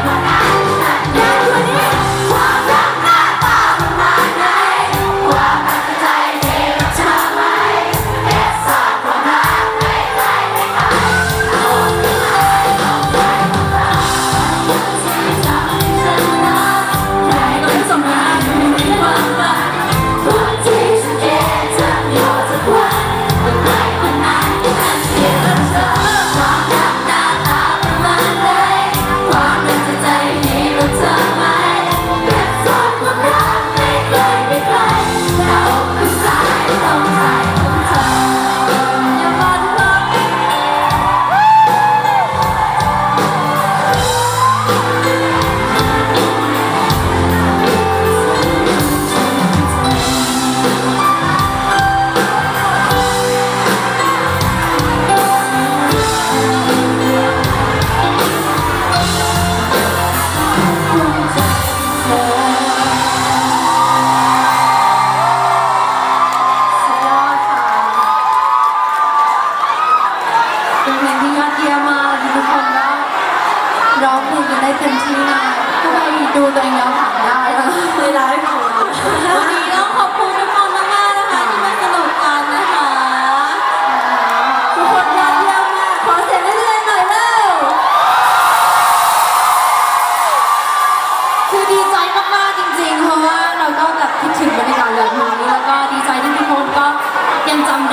my ได้เต็มที่มากถ้าไปดูตัวเองย้อนหลังได้ในไลฟ์ของเราวันนี้ต้องขอบคุณทุกคนมากๆนะคะที่มาสนุกกันนะคะทุกคนยอดเยี่ยมมากขอเสียงให้เรื่อยๆหน่อยเร็วคือดีใจมากๆจริงๆ เพราะว่าเราก็แบบคิดถึงบรรยากาศแบบนี้แล้วก็ดีใจที่ทุกคนก็ยังจำ